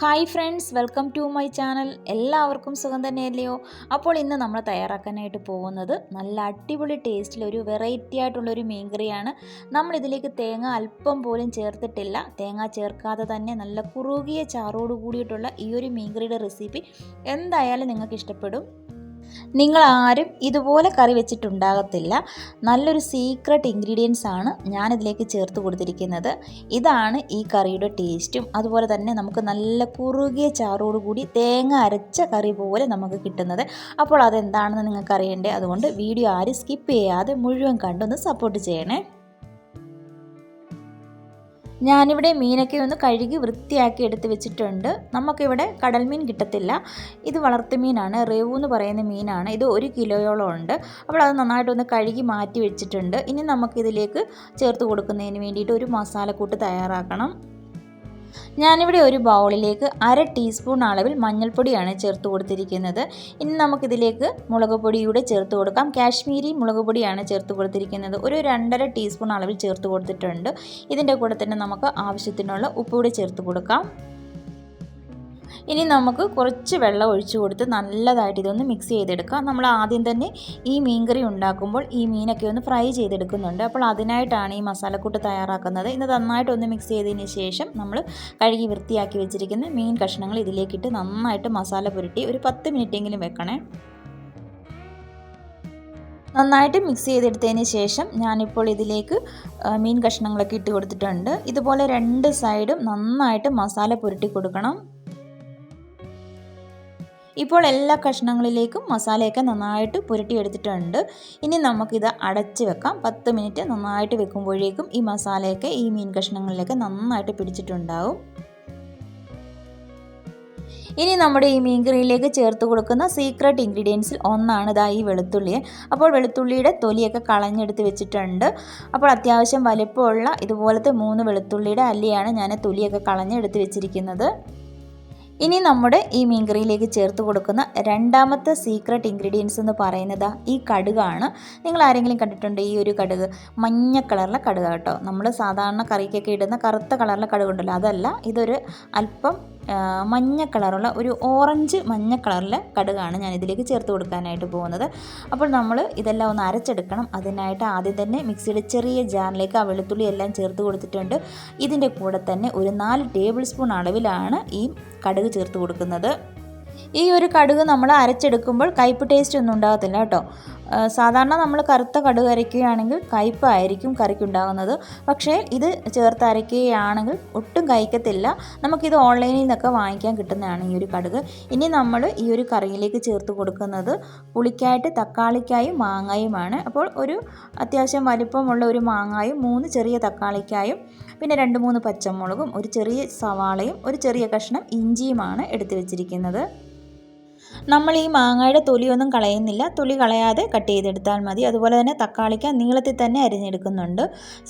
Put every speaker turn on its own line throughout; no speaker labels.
Hi friends welcome to my channel. എല്ലാവർക്കും സുഖം തന്നെയല്ലയോ? അപ്പോൾ ഇന്ന് നമ്മൾ തയ്യാറാക്കാനായിട്ട് പോകുന്നത് നല്ല അടിപൊളി ടേസ്റ്റിൽ ഒരു വെറൈറ്റി ആയിട്ടുള്ളൊരു മീൻകറിയാണ് നമ്മളിതിലേക്ക് തേങ്ങ അല്പം പോലും ചേർത്തിട്ടില്ല. തേങ്ങ ചേർക്കാതെ തന്നെ നല്ല കുറുകിയ ചാറോട് കൂടിയിട്ടുള്ള ഈ ഒരു മീൻകറിയുടെ റെസിപ്പി എന്തായാലും നിങ്ങൾക്ക് ഇഷ്ടപ്പെടും. നിങ്ങൾ ആരും ഇതുപോലെ കറി വെച്ചിട്ടുണ്ടാകത്തില്ല. നല്ലൊരു സീക്രട്ട് ഇൻഗ്രീഡിയൻസ് ആണ് ഞാനിതിലേക്ക് ചേർത്ത് കൊടുത്തിരിക്കുന്നത്. ഇതാണ് ഈ കറിയുടെ ടേസ്റ്റും അതുപോലെ തന്നെ നമുക്ക് നല്ല കുറുകിയ ചാറോടുകൂടി തേങ്ങ അരച്ച കറി പോലെ നമുക്ക് കിട്ടുന്നത്. അപ്പോൾ അതെന്താണെന്ന് നിങ്ങൾക്ക് അതുകൊണ്ട് വീഡിയോ ആരും സ്കിപ്പ് ചെയ്യാതെ മുഴുവൻ കണ്ടൊന്ന് സപ്പോർട്ട് ചെയ്യണേ. ഞാനിവിടെ മീനൊക്കെ ഒന്ന് കഴുകി വൃത്തിയാക്കി എടുത്ത് വെച്ചിട്ടുണ്ട്. നമുക്കിവിടെ കടൽ മീൻ കിട്ടത്തില്ല. ഇത് വളർത്തുമീനാണ് റേവു എന്ന് പറയുന്ന മീനാണ്. ഇത് ഒരു കിലോയോളം ഉണ്ട്. അപ്പോൾ അത് നന്നായിട്ടൊന്ന് കഴുകി മാറ്റി വെച്ചിട്ടുണ്ട്. ഇനി നമുക്കിതിലേക്ക് ചേർത്ത് കൊടുക്കുന്നതിന് വേണ്ടിയിട്ട് ഒരു മസാലക്കൂട്ട് തയ്യാറാക്കണം. ഞാനിവിടെ ഒരു ബൗളിലേക്ക് അര ടീസ്പൂൺ അളവിൽ മഞ്ഞൾപ്പൊടിയാണ് ചേർത്ത് കൊടുത്തിരിക്കുന്നത്. ഇനി നമുക്കിതിലേക്ക് മുളക് പൊടിയൂടെ ചേർത്ത് കൊടുക്കാം. കാശ്മീരി മുളക് പൊടിയാണ് ചേർത്ത് കൊടുത്തിരിക്കുന്നത്. ഒരു രണ്ടര ടീസ്പൂൺ അളവിൽ ചേർത്ത് കൊടുത്തിട്ടുണ്ട്. ഇതിന്റെ കൂടെ തന്നെ നമുക്ക് ആവശ്യത്തിനുള്ള ഉപ്പ് കൂടെ ചേർത്ത് കൊടുക്കാം. ഇനി നമുക്ക് കുറച്ച് വെള്ളം ഒഴിച്ചു കൊടുത്ത് നല്ലതായിട്ട് ഇതൊന്ന് മിക്സ് ചെയ്തെടുക്കാം നമ്മൾ ആദ്യം തന്നെ ഈ മീൻകറി ഉണ്ടാക്കുമ്പോൾ ഈ മീനൊക്കെ ഒന്ന് ഫ്രൈ ചെയ്തെടുക്കുന്നുണ്ട്. അപ്പോൾ അതിനായിട്ടാണ് ഈ മസാലക്കൂട്ട് തയ്യാറാക്കുന്നത്. ഇത് നന്നായിട്ടൊന്ന് മിക്സ് ചെയ്തതിന് ശേഷം നമ്മൾ കഴുകി വൃത്തിയാക്കി വെച്ചിരിക്കുന്ന മീൻ കഷ്ണങ്ങൾ ഇതിലേക്കിട്ട് നന്നായിട്ട് മസാല പുരട്ടി ഒരു പത്ത് മിനിറ്റെങ്കിലും വെക്കണേ. നന്നായിട്ട് മിക്സ് ചെയ്തെടുത്തതിന് ശേഷം ഞാനിപ്പോൾ ഇതിലേക്ക് മീൻ കഷ്ണങ്ങളൊക്കെ ഇട്ട് കൊടുത്തിട്ടുണ്ട്. ഇതുപോലെ രണ്ട് സൈഡും നന്നായിട്ട് മസാല പുരട്ടി കൊടുക്കണം. ഇപ്പോൾ എല്ലാ കഷ്ണങ്ങളിലേക്കും മസാലയൊക്കെ നന്നായിട്ട് പുരട്ടിയെടുത്തിട്ടുണ്ട്. ഇനി നമുക്കിത് അടച്ച് വെക്കാം. പത്ത് മിനിറ്റ് നന്നായിട്ട് വെക്കുമ്പോഴേക്കും ഈ മസാലയൊക്കെ ഈ മീൻ കഷ്ണങ്ങളിലേക്ക് നന്നായിട്ട് പിടിച്ചിട്ടുണ്ടാവും. ഇനി നമ്മുടെ ഈ മീൻകറിയിലേക്ക് ചേർത്ത് കൊടുക്കുന്ന സീക്രട്ട് ഇൻഗ്രീഡിയൻസിൽ ഒന്നാണ് ഇതാ ഈ വെളുത്തുള്ളി. അപ്പോൾ വെളുത്തുള്ളിയുടെ തൊലിയൊക്കെ കളഞ്ഞെടുത്ത് വെച്ചിട്ടുണ്ട്. അപ്പോൾ അത്യാവശ്യം വലിപ്പമുള്ള ഇതുപോലത്തെ മൂന്ന് വെളുത്തുള്ളിയുടെ അല്ലിയാണ് ഞാൻ തൊലിയൊക്കെ കളഞ്ഞെടുത്ത് വെച്ചിരിക്കുന്നത്. ഇനി നമ്മുടെ ഈ മീൻകറിയിലേക്ക് ചേർത്ത് കൊടുക്കുന്ന രണ്ടാമത്തെ സീക്രട്ട് ഇൻഗ്രീഡിയൻസ് എന്ന് പറയുന്നത് ഈ കടുകാണ്. നിങ്ങൾ ആരെങ്കിലും കണ്ടിട്ടുണ്ടോ ഈ ഒരു കടുക്? മഞ്ഞ കളറിലെ കടുക കേട്ടോ. നമ്മൾ സാധാരണ കറിക്കൊക്കെ ഇടുന്ന കറുത്ത കളറിലെ കടുകുണ്ടല്ലോ. അതല്ല ഇതൊരു അല്പം മഞ്ഞ കളറുള്ള ഒരു ഓറഞ്ച് മഞ്ഞ കളറിലെ കടുകാണ് ഞാൻ ഇതിലേക്ക് ചേർത്ത് കൊടുക്കാനായിട്ട് പോകുന്നത്. അപ്പോൾ നമ്മൾ ഇതെല്ലാം ഒന്ന് അരച്ചെടുക്കണം. അതിനായിട്ട് ആദ്യം തന്നെ മിക്സിയുടെ ചെറിയ ജാറിലേക്ക് ആ വെളുത്തുള്ളി എല്ലാം ചേർത്ത് കൊടുത്തിട്ടുണ്ട്. ഇതിന്റെ കൂടെ തന്നെ ഒരു നാല് ടേബിൾ സ്പൂൺ അളവിലാണ് ഈ കടുക് ചേർത്ത് കൊടുക്കുന്നത്. ഈ ഒരു കടുക് നമ്മൾ അരച്ചെടുക്കുമ്പോൾ കയ്പ് ടേസ്റ്റ് ഒന്നും ഉണ്ടാകത്തില്ല കേട്ടോ. സാധാരണ നമ്മൾ കറുത്ത കടുക് അരയ്ക്കുകയാണെങ്കിൽ കറിക്ക് കറിക്കുണ്ടാകുന്നത്. പക്ഷേ ഇത് ചേർത്ത് അരയ്ക്കുകയാണെങ്കിൽ ഒട്ടും കഴിക്കത്തില്ല. നമുക്കിത് ഓൺലൈനിൽ നിന്നൊക്കെ വാങ്ങിക്കാൻ കിട്ടുന്നതാണ് ഈ ഒരു കടുക്. ഇനി നമ്മൾ ഈ ഒരു കറിയിലേക്ക് ചേർത്ത് കൊടുക്കുന്നത് പുളിക്കായിട്ട് തക്കാളിക്കായും മാങ്ങായുമാണ്. അപ്പോൾ ഒരു അത്യാവശ്യം വലിപ്പമുള്ള ഒരു മാങ്ങായും മൂന്ന് ചെറിയ തക്കാളിക്കായും പിന്നെ രണ്ട് മൂന്ന് പച്ചമുളകും ഒരു ചെറിയ സവാളയും ഒരു ചെറിയ കഷ്ണം ഇഞ്ചിയുമാണ് എടുത്തു വെച്ചിരിക്കുന്നത്. നമ്മൾ ഈ മാങ്ങയുടെ തൊലിയൊന്നും കളയുന്നില്ല. തൊലി കളയാതെ കട്ട് ചെയ്തെടുത്താൽ മതി. അതുപോലെ തന്നെ തക്കാളിക്ക നീളത്തിൽ തന്നെ അരിഞ്ഞെടുക്കുന്നുണ്ട്.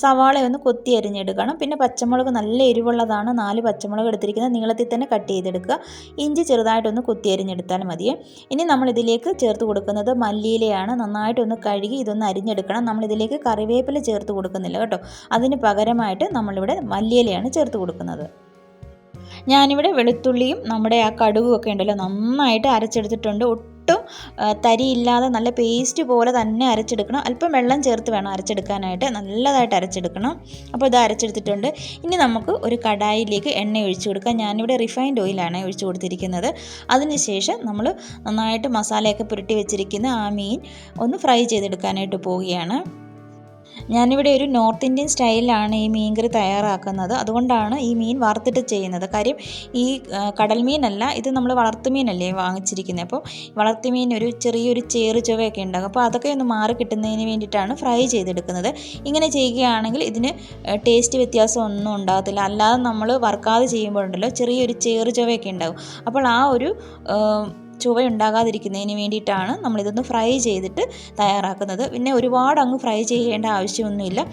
സവാള ഒന്ന് കൊത്തി അരിഞ്ഞെടുക്കണം. പിന്നെ പച്ചമുളക് നല്ല എരിവുള്ളതാണ്. നാല് പച്ചമുളക് എടുത്തിരിക്കുന്നത് നീളത്തിൽ തന്നെ കട്ട് ചെയ്തെടുക്കുക. ഇഞ്ചി ചെറുതായിട്ടൊന്ന് കൊത്തി അരിഞ്ഞെടുത്താൽ മതി ഇനി നമ്മളിതിലേക്ക് ചേർത്ത് കൊടുക്കുന്നത് മല്ലിയിലയാണ്. നന്നായിട്ടൊന്ന് കഴുകി ഇതൊന്ന് അരിഞ്ഞെടുക്കണം. നമ്മളിതിലേക്ക് കറിവേപ്പില ചേർത്ത് കൊടുക്കുന്നില്ല കേട്ടോ. അതിന് പകരമായിട്ട് നമ്മളിവിടെ മല്ലിയിലയാണ് ചേർത്ത് കൊടുക്കുന്നത്. ഞാനിവിടെ വെളുത്തുള്ളിയും നമ്മുടെ ആ കടുകും ഒക്കെ ഉണ്ടല്ലോ നന്നായിട്ട് അരച്ചെടുത്തിട്ടുണ്ട്. ഒട്ടും തരിയില്ലാതെ നല്ല പേസ്റ്റ് പോലെ തന്നെ അരച്ചെടുക്കണം. അല്പം വെള്ളം ചേർത്ത് വേണം അരച്ചെടുക്കാനായിട്ട്. നല്ലതായിട്ട് അരച്ചെടുക്കണം. അപ്പോൾ ഇത് അരച്ചെടുത്തിട്ടുണ്ട്. ഇനി നമുക്ക് ഒരു കടായിലേക്ക് എണ്ണ ഒഴിച്ചു കൊടുക്കാം. ഞാനിവിടെ റിഫൈൻഡ് ഓയിലാണ് ഒഴിച്ചു കൊടുത്തിരിക്കുന്നത്. അതിനുശേഷം നമ്മൾ നന്നായിട്ട് മസാലയൊക്കെ പുരട്ടി വെച്ചിരിക്കുന്ന ആ മീൻ ഒന്ന് ഫ്രൈ ചെയ്തെടുക്കാനായിട്ട് പോവുകയാണ്. ഞാനിവിടെ ഒരു നോർത്ത് ഇന്ത്യൻ സ്റ്റൈലിലാണ് ഈ മീൻകറി തയ്യാറാക്കുന്നത്. അതുകൊണ്ടാണ് ഈ മീൻ വറുത്തിട്ട് ചെയ്യുന്നത്. കാര്യം ഈ കടൽ മീനല്ല ഇത് നമ്മൾ വളർത്തുമീനല്ലേ വാങ്ങിച്ചിരിക്കുന്നത്. അപ്പോൾ വളർത്തുമീൻ ഒരു ചെറിയൊരു ചേറ് ചുവയൊക്കെ ഉണ്ടാകും. അപ്പോൾ അതൊക്കെ ഒന്ന് മാറി കിട്ടുന്നതിന് വേണ്ടിയിട്ടാണ് ഫ്രൈ ചെയ്തെടുക്കുന്നത്. ഇങ്ങനെ ചെയ്യുകയാണെങ്കിൽ ഇതിന് ടേസ്റ്റ് വ്യത്യാസം ഒന്നും ഉണ്ടാകത്തില്ല. അല്ലാതെ നമ്മൾ വറുക്കാതെ ചെയ്യുമ്പോഴുണ്ടല്ലോ ചെറിയൊരു ചേറ് ചുവയൊക്കെ ഉണ്ടാകും. അപ്പോൾ ആ ഒരു ചുവയുണ്ടാകാതിരിക്കുന്നതിന് വേണ്ടിയിട്ടാണ് നമ്മളിതൊന്ന് ഫ്രൈ ചെയ്തിട്ട് തയ്യാറാക്കുന്നത്. പിന്നെ ഒരുപാട് അങ്ങ് ഫ്രൈ ചെയ്യേണ്ട ആവശ്യമൊന്നുമില്ല.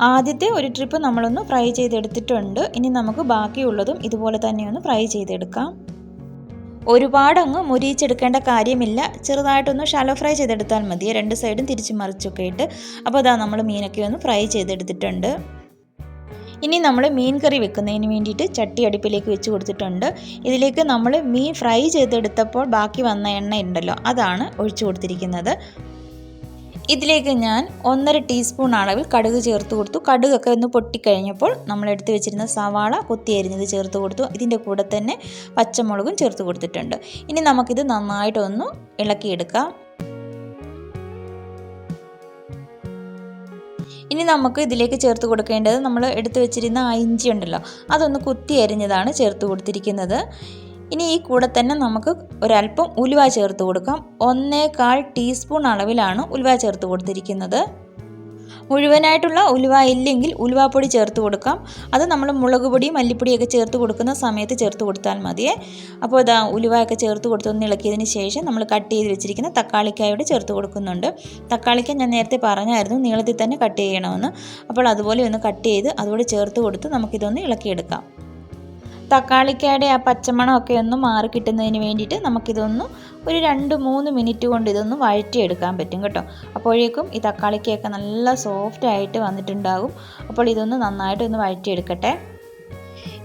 ആദ്യത്തെ ഒരു ട്രിപ്പ് നമ്മളൊന്ന് ഫ്രൈ ചെയ്തെടുത്തിട്ടുണ്ട്. ഇനി നമുക്ക് ബാക്കിയുള്ളതും ഇതുപോലെ തന്നെ ഒന്ന് ഫ്രൈ ചെയ്തെടുക്കാം. ഒരുപാട് അങ്ങ് മുരിയിച്ചെടുക്കേണ്ട കാര്യമില്ല. ചെറുതായിട്ടൊന്ന് ഷാലോ ഫ്രൈ ചെയ്തെടുത്താൽ മതി. രണ്ട് സൈഡും തിരിച്ച് മറിച്ചൊക്കെ ഇട്ട്. അപ്പോൾ അതാ നമ്മൾ മീനൊക്കെ ഒന്ന് ഫ്രൈ ചെയ്തെടുത്തിട്ടുണ്ട്. ഇനി നമ്മൾ മീൻ കറി വെക്കുന്നതിന് വേണ്ടിയിട്ട് ചട്ടി അടുപ്പിലേക്ക് വെച്ച് കൊടുത്തിട്ടുണ്ട്. ഇതിലേക്ക് നമ്മൾ മീൻ ഫ്രൈ ചെയ്തെടുത്തപ്പോൾ ബാക്കി വന്ന എണ്ണ ഉണ്ടല്ലോ അതാണ് ഒഴിച്ചു കൊടുത്തിരിക്കുന്നത്. ഇതിലേക്ക് ഞാൻ ഒന്നര ടീസ്പൂൺ അളവിൽ കടുക് ചേർത്ത് കൊടുത്തു. കടുകൊക്കെ ഒന്ന് പൊട്ടിക്കഴിഞ്ഞപ്പോൾ നമ്മൾ എടുത്തു വെച്ചിരുന്ന സവാള കൊത്തി അരിഞ്ഞത് ചേർത്ത് കൊടുത്തു. ഇതിന്റെ കൂടെ തന്നെ പച്ചമുളകും ചേർത്ത് കൊടുത്തിട്ടുണ്ട്. ഇനി നമുക്കിത് നന്നായിട്ടൊന്ന് ഇളക്കിയെടുക്കാം. ഇനി നമുക്ക് ഇതിലേക്ക് ചേർത്ത് കൊടുക്കേണ്ടത് നമ്മൾ എടുത്തു വെച്ചിരുന്ന ആ ഇഞ്ചി ഉണ്ടല്ലോ അതൊന്ന് കുത്തി അരിഞ്ഞതാണ് ചേർത്ത് കൊടുത്തിരിക്കുന്നത്. ഇനി ഈ കൂടെ തന്നെ നമുക്ക് ഒരല്പം ഉലുവ ചേർത്ത് കൊടുക്കാം. ഒന്നേകാൽ ടീസ്പൂൺ അളവിലാണ് ഉലുവ ചേർത്ത് കൊടുത്തിരിക്കുന്നത്. മുഴുവനായിട്ടുള്ള ഉലുവ ഇല്ലെങ്കിൽ ഉലുവാപ്പൊടി ചേർത്ത് കൊടുക്കാം. അത് നമ്മൾ മുളക് പൊടി മല്ലിപ്പൊടിയൊക്കെ ചേർത്ത് കൊടുക്കുന്ന സമയത്ത് ചേർത്ത് കൊടുത്താൽ മതിയേ. അപ്പോൾ ഇതാ ഉലുവയൊക്കെ ചേർത്ത് കൊടുത്തൊന്ന് ഇളക്കിയതിന് ശേഷം നമ്മൾ കട്ട് ചെയ്ത് വെച്ചിരിക്കുന്ന തക്കാളിക്കായോട് ചേർത്ത് കൊടുക്കുന്നുണ്ട്. തക്കാളിക്ക ഞാൻ നേരത്തെ പറഞ്ഞായിരുന്നു നീളത്തിൽ തന്നെ കട്ട് ചെയ്യണമെന്ന്. അപ്പോൾ അതുപോലെ ഒന്ന് കട്ട് ചെയ്ത് അതോട് ചേർത്ത് കൊടുത്ത് നമുക്കിതൊന്ന് ഇളക്കിയെടുക്കാം. തക്കാളിക്കയുടെ ആ പച്ചമണമൊക്കെ ഒന്ന് മാറി കിട്ടുന്നതിന് വേണ്ടിയിട്ട് നമുക്കിതൊന്ന് ഒരു രണ്ട് മൂന്ന് മിനിറ്റ് കൊണ്ട് ഇതൊന്ന് വഴറ്റിയെടുക്കാൻ പറ്റും കേട്ടോ. അപ്പോഴേക്കും ഈ തക്കാളിക്കയൊക്കെ നല്ല സോഫ്റ്റ് ആയിട്ട് വന്നിട്ടുണ്ടാകും. അപ്പോൾ ഇതൊന്ന് നന്നായിട്ട് നന്നായിട്ടൊന്ന് വഴറ്റിയെടുക്കട്ടെ.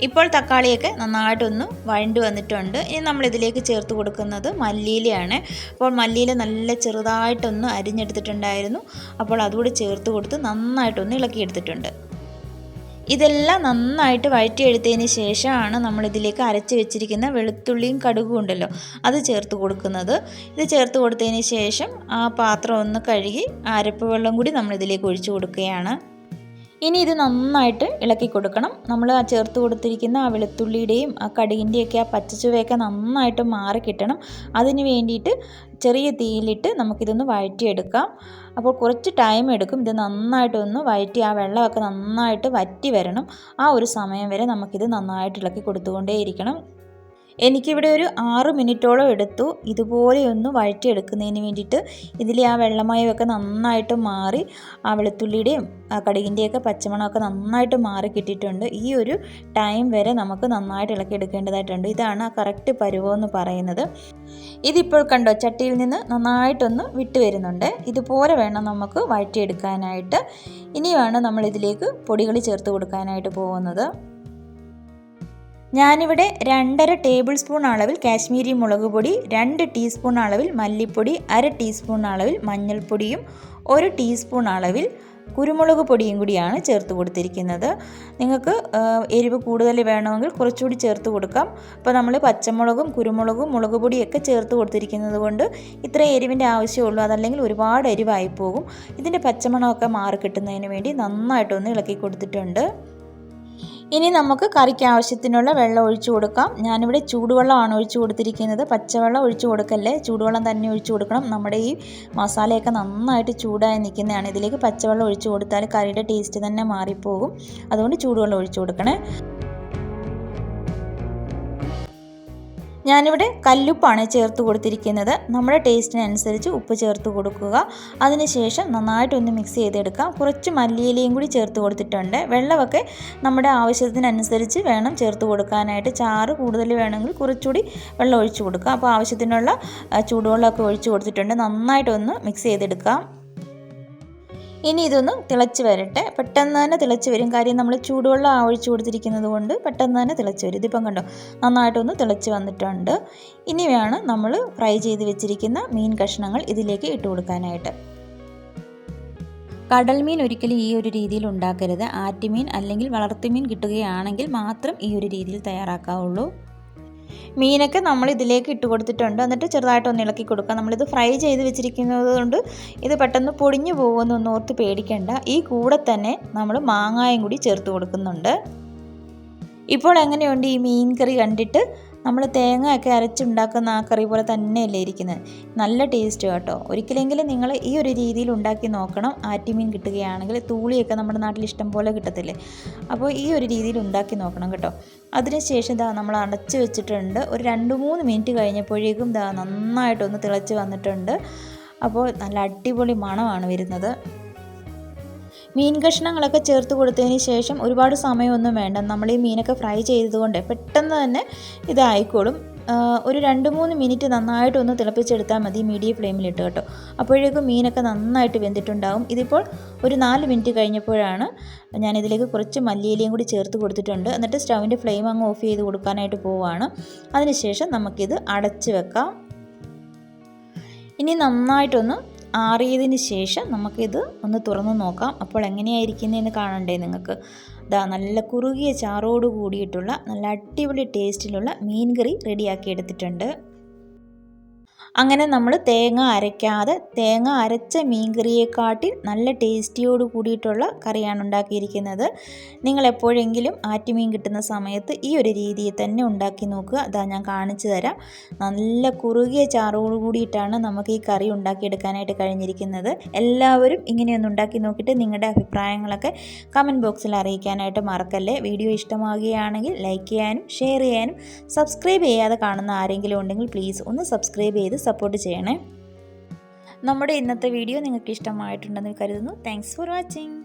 ഇപ്പോൾ തക്കാളിയൊക്കെ നന്നായിട്ടൊന്ന് വഴണ്ടു വന്നിട്ടുണ്ട്. ഇനി നമ്മൾ ഇതിലേക്ക് ചേർത്ത് കൊടുക്കുന്നത് മല്ലിയിലയാണ്. അപ്പോൾ മല്ലിയില നല്ല ചെറുതായിട്ടൊന്ന് അരിഞ്ഞെടുത്തിട്ടുണ്ടായിരുന്നു. അപ്പോൾ അതുകൂടി ചേർത്ത് കൊടുത്ത് നന്നായിട്ടൊന്ന് ഇളക്കിയെടുത്തിട്ടുണ്ട്. ഇതെല്ലാം നന്നായിട്ട് വഴറ്റിയെടുത്തതിന് ശേഷമാണ് നമ്മളിതിലേക്ക് അരച്ച് വെച്ചിരിക്കുന്ന വെളുത്തുള്ളിയും കടുകും ഉണ്ടല്ലോ അത് ചേർത്ത് കൊടുക്കുന്നത്. ഇത് ചേർത്ത് കൊടുത്തതിന് ശേഷം ആ പാത്രം ഒന്ന് കഴുകി അരപ്പ് വെള്ളം കൂടി നമ്മളിതിലേക്ക് ഒഴിച്ചു കൊടുക്കുകയാണ്. ഇനി ഇത് നന്നായിട്ട് ഇളക്കി കൊടുക്കണം. നമ്മൾ ആ ചേർത്ത് കൊടുത്തിരിക്കുന്ന ആ വെളുത്തുള്ളിയുടെയും ആ കടുകിന്റെയൊക്കെ ആ പച്ചച്ചുവയൊക്കെ നന്നായിട്ട് മാറി കിട്ടണം. അതിന് വേണ്ടിയിട്ട് ചെറിയ തീയിലിട്ട് നമുക്കിതൊന്ന് വഴറ്റിയെടുക്കാം. അപ്പോൾ കുറച്ച് ടൈം എടുക്കും. ഇത് നന്നായിട്ടൊന്ന് വഴറ്റി ആ വെള്ളമൊക്കെ നന്നായിട്ട് വറ്റി വരണം. ആ ഒരു സമയം വരെ നമുക്കിത് നന്നായിട്ട് ഇളക്കി കൊടുത്തുകൊണ്ടേയിരിക്കണം. എനിക്കിവിടെ ഒരു ആറ് മിനിറ്റോളം എടുത്തു ഇതുപോലെ ഒന്ന് വഴറ്റിയെടുക്കുന്നതിന് വേണ്ടിയിട്ട് ഇതിലെ ആ വെള്ളമയമൊക്കെ നന്നായിട്ട് മാറി ആ വെളുത്തുള്ളിയുടെയും കടുകിന്റെയൊക്കെ പച്ചമണമൊക്കെ നന്നായിട്ട് മാറി കിട്ടിയിട്ടുണ്ട്. ഈ ഒരു ടൈം വരെ നമുക്ക് നന്നായിട്ട് ഇളക്കി എടുക്കേണ്ടതായിട്ടുണ്ട്. ഇതാണ് ആ കറക്റ്റ് പരുവമെന്ന് പറയുന്നത്. ഇതിപ്പോൾ കണ്ടോ ചട്ടിയിൽ നിന്ന് നന്നായിട്ടൊന്ന് വിട്ട് വരുന്നുണ്ട്. ഇതുപോലെ വേണം നമുക്ക് വഴറ്റിയെടുക്കാനായിട്ട്. ഇനിയാണ് നമ്മൾ ഇതിലേക്ക് പൊടികൾ ചേർത്ത് കൊടുക്കാനായിട്ട് പോകുന്നത്. ഞാനിവിടെ രണ്ടര ടേബിൾ സ്പൂൺ അളവിൽ കാശ്മീരി മുളക് പൊടി രണ്ട് ടീസ്പൂൺ അളവിൽ മല്ലിപ്പൊടി അര ടീസ്പൂൺ അളവിൽ മഞ്ഞൾപ്പൊടിയും ഒരു ടീസ്പൂൺ അളവിൽ കുരുമുളക് പൊടിയും കൂടിയാണ് ചേർത്ത് കൊടുത്തിരിക്കുന്നത്. നിങ്ങൾക്ക് എരിവ് കൂടുതൽ വേണമെങ്കിൽ കുറച്ചുകൂടി ചേർത്ത് കൊടുക്കാം. അപ്പോൾ നമ്മൾ പച്ചമുളകും കുരുമുളകും മുളക് പൊടിയൊക്കെ ചേർത്ത് കൊടുത്തിരിക്കുന്നത് കൊണ്ട് ഇത്ര എരിവിന്റെ ആവശ്യമുള്ളൂ. അതല്ലെങ്കിൽ ഒരുപാട് എരിവായി പോകും. ഇതിന്റെ പച്ചമണമൊക്കെ മാറി കിട്ടുന്നതിന് വേണ്ടി നന്നായിട്ടൊന്ന് ഇളക്കി കൊടുത്തിട്ടുണ്ട്. ഇനി നമുക്ക് കറിക്ക് ആവശ്യത്തിനുള്ള വെള്ളം ഒഴിച്ചു കൊടുക്കാം. ഞാനിവിടെ ചൂടുവെള്ളമാണ് ഒഴിച്ചു കൊടുത്തിരിക്കുന്നത്. പച്ചവെള്ളം ഒഴിച്ചു കൊടുക്കല്ലേ? ചൂടുവെള്ളം തന്നെ ഒഴിച്ചു കൊടുക്കണം. നമ്മുടെ ഈ മസാലയൊക്കെ നന്നായിട്ട് ചൂടായി നിൽക്കുന്നതാണ്. ഇതിലേക്ക് പച്ചവെള്ളം ഒഴിച്ചു കൊടുത്താൽ കറിയുടെ ടേസ്റ്റ് തന്നെ മാറിപ്പോകും. അതുകൊണ്ട് ചൂടുവെള്ളം ഒഴിച്ചു കൊടുക്കണേ. ഞാനിവിടെ കല്ലുപ്പാണ് ചേർത്ത് കൊടുത്തിരിക്കുന്നത്. നമ്മുടെ ടേസ്റ്റിനനുസരിച്ച് ഉപ്പ് ചേർത്ത് കൊടുക്കുക. അതിനുശേഷം നന്നായിട്ടൊന്ന് മിക്സ് ചെയ്തെടുക്കാം. കുറച്ച് മല്ലിയിലയും കൂടി ചേർത്ത് കൊടുത്തിട്ടുണ്ട്. വെള്ളമൊക്കെ നമ്മുടെ ആവശ്യത്തിനനുസരിച്ച് വേണം ചേർത്ത് കൊടുക്കാനായിട്ട്. ചാറ് കൂടുതൽ വേണമെങ്കിൽ കുറച്ചുകൂടി വെള്ളം ഒഴിച്ച് കൊടുക്കുക അപ്പോൾ ആവശ്യത്തിനുള്ള ചൂടുവെള്ളമൊക്കെ ഒഴിച്ച് കൊടുത്തിട്ടുണ്ട്. നന്നായിട്ടൊന്ന് മിക്സ് ചെയ്തെടുക്കാം. ഇനി ഇതൊന്ന് തിളച്ച് വരട്ടെ. പെട്ടെന്ന് തന്നെ തിളച്ച് വരും. കാര്യം നമ്മൾ ചൂടുവെള്ളം ഒഴിച്ചു കൊടുത്തിരിക്കുന്നത് കൊണ്ട് പെട്ടെന്ന് തന്നെ തിളച്ച് വരും. ഇതിപ്പം കണ്ടോ? നന്നായിട്ടൊന്ന് തിളച്ച് വന്നിട്ടുണ്ട്. ഇനി വേണം നമ്മൾ ഫ്രൈ ചെയ്ത് വെച്ചിരിക്കുന്ന മീൻ കഷ്ണങ്ങൾ ഇതിലേക്ക് ഇട്ട് കൊടുക്കാനായിട്ട്. കടൽ മീൻ ഒരിക്കലും ഈ ഒരു രീതിയിൽ ഉണ്ടാക്കരുത്. ആറ്റുമീൻ അല്ലെങ്കിൽ വളർത്തുമീൻ കിട്ടുകയാണെങ്കിൽ മാത്രം ഈ ഒരു രീതിയിൽ തയ്യാറാക്കാവുള്ളൂ. മീനൊക്കെ നമ്മൾ ഇതിലേക്ക് ഇട്ട് കൊടുത്തിട്ടുണ്ട് എന്നിട്ട് ചെറുതായിട്ടൊന്ന് ഇളക്കി കൊടുക്കുക. നമ്മളിത് ഫ്രൈ ചെയ്ത് വെച്ചിരിക്കുന്നത് കൊണ്ട് ഇത് പെട്ടെന്ന് പൊടിഞ്ഞു പോകുമെന്നൊന്നും ഓർത്ത് പേടിക്കേണ്ട. ഈ കൂടെ തന്നെ നമ്മൾ മാങ്ങായും കൂടി ചേർത്ത് കൊടുക്കുന്നുണ്ട്. ഇപ്പോൾ എങ്ങനെയുണ്ട് ഈ മീൻ കറി കണ്ടിട്ട്? നമ്മൾ തേങ്ങയൊക്കെ അരച്ചുണ്ടാക്കുന്ന ആ കറി പോലെ തന്നെയല്ലേ ഇരിക്കുന്നത്. നല്ല ടേസ്റ്റ് കേട്ടോ. ഒരിക്കലെങ്കിലും നിങ്ങൾ ഈ ഒരു രീതിയിൽ ഉണ്ടാക്കി നോക്കണം. ആറ്റിമീൻ കിട്ടുകയാണെങ്കിൽ തൂളിയൊക്കെ നമ്മുടെ നാട്ടിൽ ഇഷ്ടം പോലെ കിട്ടത്തില്ലേ? അപ്പോൾ ഈ ഒരു രീതിയിൽ ഉണ്ടാക്കി നോക്കണം കേട്ടോ. അതിനുശേഷം ഇതാ നമ്മൾ അടച്ചു വെച്ചിട്ടുണ്ട്. ഒരു രണ്ട് മൂന്ന് മിനിറ്റ് കഴിഞ്ഞപ്പോഴേക്കും ഇതാ നന്നായിട്ടൊന്ന് തിളച്ച് വന്നിട്ടുണ്ട്. അപ്പോൾ നല്ല അടിപൊളി മണമാണ് വരുന്നത്. മീൻ കഷ്ണങ്ങളൊക്കെ ചേർത്ത് കൊടുത്തതിന് ശേഷം ഒരുപാട് സമയമൊന്നും വേണ്ട. നമ്മൾ ഈ മീനൊക്കെ ഫ്രൈ ചെയ്തതുകൊണ്ട് പെട്ടെന്ന് തന്നെ ഇതായിക്കോളും. ഒരു രണ്ട് മൂന്ന് മിനിറ്റ് നന്നായിട്ടൊന്ന് തിളപ്പിച്ചെടുത്താൽ മതി മീഡിയം ഫ്ലെയിമിലിട്ട് കേട്ടോ. അപ്പോഴേക്കും മീനൊക്കെ നന്നായിട്ട് വെന്തിട്ടുണ്ടാവും. ഇതിപ്പോൾ ഒരു നാല് മിനിറ്റ് കഴിഞ്ഞപ്പോഴാണ് ഞാനിതിലേക്ക് കുറച്ച് മല്ലിയിലയും കൂടി ചേർത്ത് കൊടുത്തിട്ടുണ്ട്. എന്നിട്ട് സ്റ്റൗവിന്റെ ഫ്ലെയിം അങ്ങ് ഓഫ് ചെയ്ത് കൊടുക്കാനായിട്ട് പോവുകയാണ് അതിനുശേഷം നമുക്കിത് അടച്ച് വെക്കാം. ഇനി നന്നായിട്ടൊന്ന് ആറിയതിന് ശേഷം നമുക്കിത് ഒന്ന് തുറന്ന് നോക്കാം. അപ്പോൾ എങ്ങനെയായിരിക്കുന്നതെന്ന് കാണണ്ടേ നിങ്ങൾക്ക്? ഇതാ നല്ല കുറുകിയ ചാറോട് കൂടിയിട്ടുള്ള നല്ല അടിപൊളി ടേസ്റ്റിലുള്ള മീൻ കറി റെഡിയാക്കി എടുത്തിട്ടുണ്ട്. അങ്ങനെ നമ്മൾ തേങ്ങ അരയ്ക്കാതെ തേങ്ങ അരച്ച മീൻകറിയെക്കാട്ടിൽ നല്ല ടേസ്റ്റിയോട് കൂടിയിട്ടുള്ള കറിയാണ് ഉണ്ടാക്കിയിരിക്കുന്നത്. നിങ്ങൾ എപ്പോഴെങ്കിലും ആറ്റുമീൻ കിട്ടുന്ന സമയത്ത് ഈ ഒരു രീതിയിൽ തന്നെ ഉണ്ടാക്കി നോക്കുക. അതാ ഞാൻ കാണിച്ചു തരാം. നല്ല കുറുകിയ ചാറോട് കൂടിയിട്ടാണ് നമുക്ക് ഈ കറി ഉണ്ടാക്കിയെടുക്കാനായിട്ട് കഴിഞ്ഞിരിക്കുന്നത്. എല്ലാവരും ഇങ്ങനെയൊന്ന് ഉണ്ടാക്കി നോക്കിയിട്ട് നിങ്ങളുടെ അഭിപ്രായങ്ങളൊക്കെ കമന്റ് ബോക്സിൽ അറിയിക്കാനായിട്ട് മറക്കല്ലേ. വീഡിയോ ഇഷ്ടമാകുകയാണെങ്കിൽ ലൈക്ക് ചെയ്യാനും ഷെയർ ചെയ്യാനും സബ്സ്ക്രൈബ് ചെയ്യാതെ കാണുന്ന ആരെങ്കിലും ഉണ്ടെങ്കിൽ പ്ലീസ് ഒന്ന് സബ്സ്ക്രൈബ് ചെയ്ത് സപ്പോർട്ട് ചെയ്യണേ. നമ്മുടെ ഇന്നത്തെ വീഡിയോ നിങ്ങൾക്ക് ഇഷ്ടമായിട്ടുണ്ടെന്ന് കരുതുന്നു. Thanks for watching